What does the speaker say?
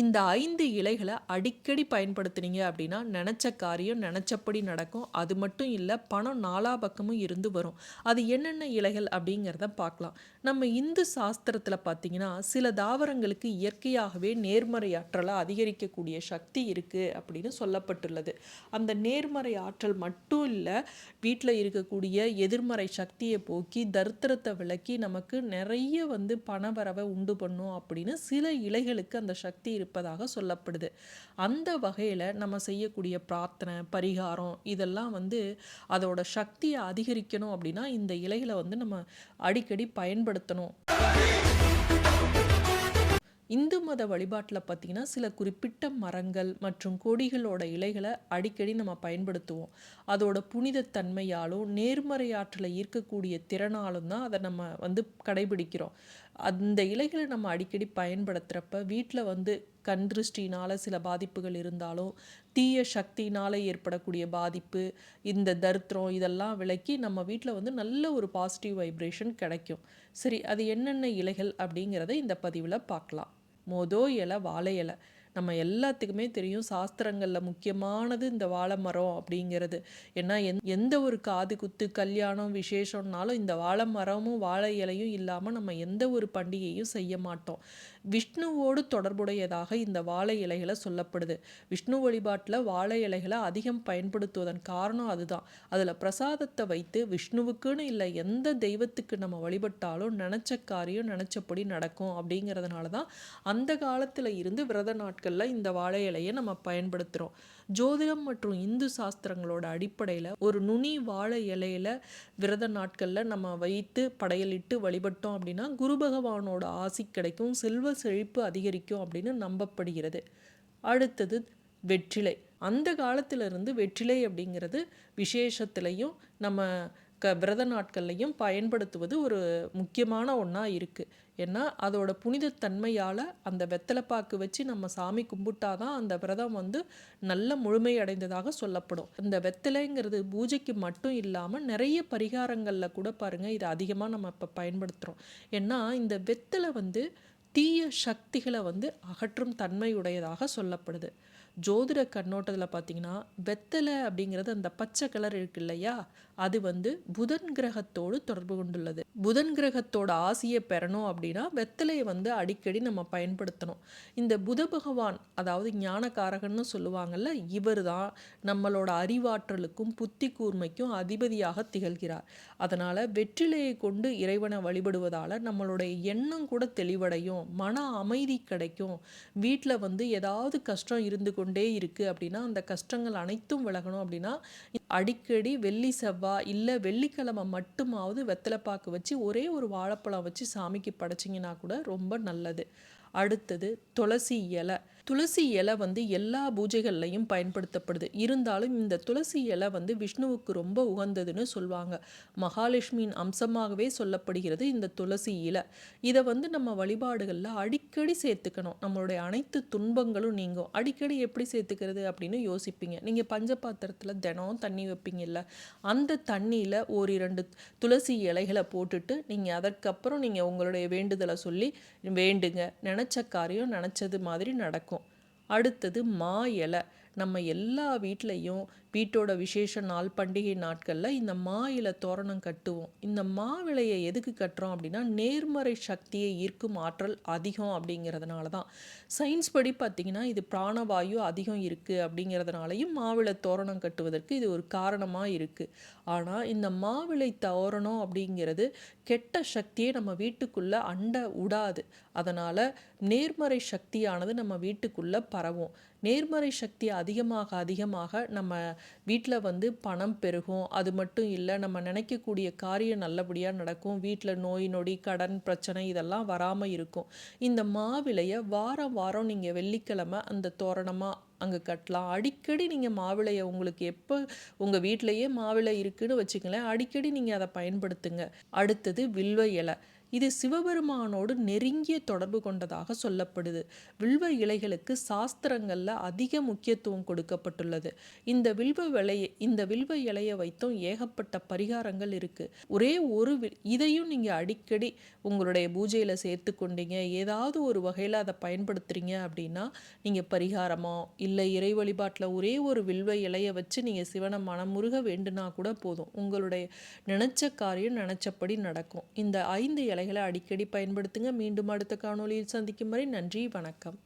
இந்த ஐந்து இலைகளை அடிக்கடி பயன்படுத்துனீங்க அப்படின்னா நினச்ச காரியம் நினச்சபடி நடக்கும். அது மட்டும் இல்லை பணம் நாலா பக்கமும் இருந்து வரும். அது என்னென்ன இலைகள் அப்படிங்கிறத பார்க்கலாம். நம்ம இந்து சாஸ்திரத்தில் பார்த்தீங்கன்னா சில தாவரங்களுக்கு இயற்கையாகவே நேர்மறை ஆற்றலை அதிகரிக்கக்கூடிய சக்தி இருக்குது அப்படின்னு சொல்லப்பட்டுள்ளது. அந்த நேர்மறை ஆற்றல் மட்டும் இல்லை வீட்டில் இருக்கக்கூடிய எதிர்மறை சக்தியை போக்கி தரித்திரத்தை விளக்கி நமக்கு நிறைய வந்து பணவரவை உண்டு பண்ணும் அப்படின்னு சில இலைகளுக்கு அந்த சக்தி இருப்பதாக சொல்லப்படுது. அந்த வகையில் நம்ம செய்யக்கூடிய பிரார்த்தனை பரிகாரம் இதெல்லாம் வந்து அதோட சக்தியை அதிகரிக்கணும் அப்படின்னா இந்த இலைகளை வந்து நம்ம அடிக்கடி பயன்படுத்தணும். இந்து மத வழிபாட்டில் பார்த்திங்கன்னா சில குறிப்பிட்ட மரங்கள் மற்றும் கொடிகளோட இலைகளை அடிக்கடி நம்ம பயன்படுத்துவோம். அதோட புனிதத்தன்மையாலும் நேர்மறையாற்றலை ஈர்க்கக்கூடிய திறனாலும் தான் அதை நம்ம வந்து கடைபிடிக்கிறோம். அந்த இலைகளை நம்ம அடிக்கடி பயன்படுத்துகிறப்ப வீட்டில் வந்து கண் திருஷ்டினால் சில பாதிப்புகள் இருந்தாலும் தீய சக்தினால் ஏற்படக்கூடிய பாதிப்பு இந்த தரித்திரம் இதெல்லாம் விலக்கி நம்ம வீட்டில் வந்து நல்ல ஒரு பாசிட்டிவ் வைப்ரேஷன் கிடைக்கும். சரி அது என்னென்ன இலைகள் அப்படிங்கிறத இந்த பதிவில் பார்க்கலாம். மோதோ இலை வாழை இலை. நம்ம எல்லாத்துக்குமே தெரியும் சாஸ்திரங்களில் முக்கியமானது இந்த வாழை மரம் அப்படிங்கிறது. ஏன்னா எந் எந்த ஒரு காது குத்து கல்யாணம் விசேஷம்னாலும் இந்த வாழை மரமும் வாழை இலையும் இல்லாமல் நம்ம எந்த ஒரு பண்டிகையும் செய்ய மாட்டோம். விஷ்ணுவோடு தொடர்புடையதாக இந்த வாழை இலைகளை சொல்லப்படுது. விஷ்ணு வழிபாட்டில் வாழை இலைகளை அதிகம் பயன்படுத்துவதன் காரணம் அதுதான். அதில் பிரசாதத்தை வைத்து விஷ்ணுவுக்குன்னு இல்லை எந்த தெய்வத்துக்கு நம்ம வழிபட்டாலும் நினச்ச காரியம் நினச்சபடி நடக்கும் அப்படிங்கிறதுனால தான் அந்த காலத்தில் இருந்து விரத நாட்களில் இந்த வாழை இலையை நம்ம பயன்படுத்துகிறோம் ஜோதிடம் மற்றும் இந்து சாஸ்திரங்களோட அடிப்படையில் ஒரு நுனி வாழை இலையில விரத நாட்களில் நம்ம வைத்து படையலிட்டு வழிபட்டோம் அப்படின்னா குரு பகவானோட ஆசி கிடைக்கும் செல்வ செழிப்பு அதிகரிக்கும் அப்படின்னு நம்பப்படுகிறது. அடுத்தது வெற்றிலை. அந்த காலத்திலிருந்து வெற்றிலை அப்படிங்கிறது விசேஷத்துலேயும் நம்ம க விரத நாட்கள்லையும் பயன்படுத்துவது ஒரு முக்கியமான ஒன்றா இருக்குது ஏன்னா அதோட புனிதத்தன்மையால் அந்த வெத்தலைப்பாக்கு வச்சு நம்ம சாமி கும்பிட்டாதான் அந்த விரதம் வந்து நல்ல முழுமையடைந்ததாக சொல்லப்படும். இந்த வெத்தலைங்கிறது பூஜைக்கு மட்டும் இல்லாமல் நிறைய பரிகாரங்களில் கூட பாருங்கள் இது அதிகமாக நம்ம இப்போ பயன்படுத்துகிறோம் ஏன்னா இந்த வெத்தலை வந்து தீய சக்திகளை வந்து அகற்றும் தன்மையுடையதாக சொல்லப்படுது. ஜோதிட கண்ணோட்டத்தில் பார்த்தீங்கன்னா வெத்தலை அப்படிங்கிறது அந்த பச்சை கலர் இருக்கு இல்லையா? அது வந்து புதன் கிரகத்தோடு தொடர்பு கொண்டுள்ளது. புதன் கிரகத்தோட ஆசையை பெறணும் அப்படின்னா வெத்தலையை வந்து அடிக்கடி நம்ம பயன்படுத்தணும். இந்த புத பகவான் அதாவது ஞானக்காரகன்னு சொல்லுவாங்கல்ல இவர் தான் நம்மளோட அறிவாற்றலுக்கும் புத்தி கூர்மைக்கும் அதிபதியாக திகழ்கிறார். அதனால் வெற்றிலையை கொண்டு இறைவனை வழிபடுவதால் நம்மளுடைய எண்ணம் கூட தெளிவடையும் மன அமைதி கிடைக்கும். வீட்டில் வந்து ஏதாவது கஷ்டம் இருந்து கொண்டே இருக்குது அப்படின்னா அந்த கஷ்டங்கள் அனைத்தும் விலகணும் அப்படின்னா அடிக்கடி வெள்ளி செவ்வாய் இல்லை வெள்ளிக்கிழமை மட்டுமாவது வெத்தலைப்பாக்கு வச்சு ஒரே ஒரு வாழைப்பழம் வச்சு சாமிக்கு படைச்சிங்கன்னா கூட ரொம்ப நல்லது. அடுத்தது துளசி இலை. துளசி இலை வந்து எல்லா பூஜைகள்லையும் பயன்படுத்தப்படுது. இருந்தாலும் இந்த துளசி இலை வந்து விஷ்ணுவுக்கு ரொம்ப உகந்ததுன்னு சொல்லுவாங்க மகாலட்சுமியின் அம்சமாகவே சொல்லப்படுகிறது இந்த துளசி இலை. இதை வந்து நம்ம வழிபாடுகளில் அடிக்கடி சேர்த்துக்கணும். நம்மளுடைய அனைத்து துன்பங்களும் நீங்கும். அடிக்கடி எப்படி சேர்த்துக்கிறது அப்படின்னு யோசிப்பீங்க. நீங்கள் பஞ்ச பாத்திரத்தில் தினம் தண்ணி வைப்பீங்கல்ல அந்த தண்ணியில் ஒரு இரண்டு துளசி இலைகளை போட்டுட்டு நீங்கள் அதற்கப்புறம் நீங்கள் உங்களுடைய வேண்டுதலை சொல்லி வேண்டுங்க. நினச்ச காரியம் நினச்சது மாதிரி நடக்கும். அடுத்தது மா இலை. நம்ம எல்லா வீட்லேயும் வீட்டோட விசேஷ நாள் பண்டிகை நாட்களில் இந்த மா இலை தோரணம் கட்டுவோம். இந்த மா விலையை எதுக்கு கட்டுறோம் அப்படின்னா நேர்மறை சக்தியை ஈர்க்கும் ஆற்றல் அதிகம் அப்படிங்கிறதுனால தான். சயின்ஸ் படி பார்த்திங்கன்னா இது பிராணவாயு அதிகம் இருக்குது அப்படிங்கிறதுனாலையும் மாவிளை தோரணம் கட்டுவதற்கு இது ஒரு காரணமாக இருக்குது ஆனால் இந்த மாவிளை தோரணம் அப்படிங்கிறது கெட்ட சக்தியை நம்ம வீட்டுக்குள்ளே அண்ட விடாது அதனால் நேர்மறை சக்தியானது நம்ம வீட்டுக்குள்ளே பரவும். நேர்மறை சக்தி அதிகமாக அதிகமாக நம்ம வீட்டில் வந்து பணம் பெருகும். அது மட்டும் இல்லை நம்ம நினைக்கக்கூடிய காரியம் நல்லபடியாக நடக்கும். வீட்டில் நோய் நொடி கடன் பிரச்சனை இதெல்லாம் வராமல் இருக்கும். இந்த மாவிலையை வாரம் வாரம் நீங்கள் வெள்ளிக்கிழமை அந்த தோரணமாக அங்கே கட்டலாம். அடிக்கடி நீங்கள் மாவிளையை உங்களுக்கு எப்போ உங்கள் வீட்டிலையே மாவிளை இருக்குதுன்னு வச்சுக்கங்களேன். அடிக்கடி நீங்கள் அதை பயன்படுத்துங்க. அடுத்தது வில்வ இலை. இது சிவபெருமானோடு நெருங்கிய தொடர்பு கொண்டதாக சொல்லப்படுது. வில்வ இலைகளுக்கு சாஸ்திரங்களில் அதிக முக்கியத்துவம் கொடுக்கப்பட்டுள்ளது. இந்த வில்வ விலையை இந்த வில்வ இலையை வைத்தும் ஏகப்பட்ட பரிகாரங்கள் இருக்குது ஒரே ஒரு இதையும் நீங்கள் அடிக்கடி உங்களுடைய பூஜையில் சேர்த்து கொண்டீங்க. ஏதாவது ஒரு வகையில் அதை பயன்படுத்துகிறீங்க அப்படின்னா நீங்கள் பரிகாரமோ இல்லை இறை வழிபாட்டில் ஒரே ஒரு வில்வ இலையை வச்சு நீங்கள் சிவனை மனமுருக வேண்டுனா கூட போதும். உங்களுடைய நினச்ச காரியம் நினச்சபடி நடக்கும். இந்த ஐந்து இலை இலைகளை அடிக்கடி பயன்படுத்துங்க. மீண்டும் அடுத்த காணொலியில் சந்திக்கும் வரை நன்றி வணக்கம்.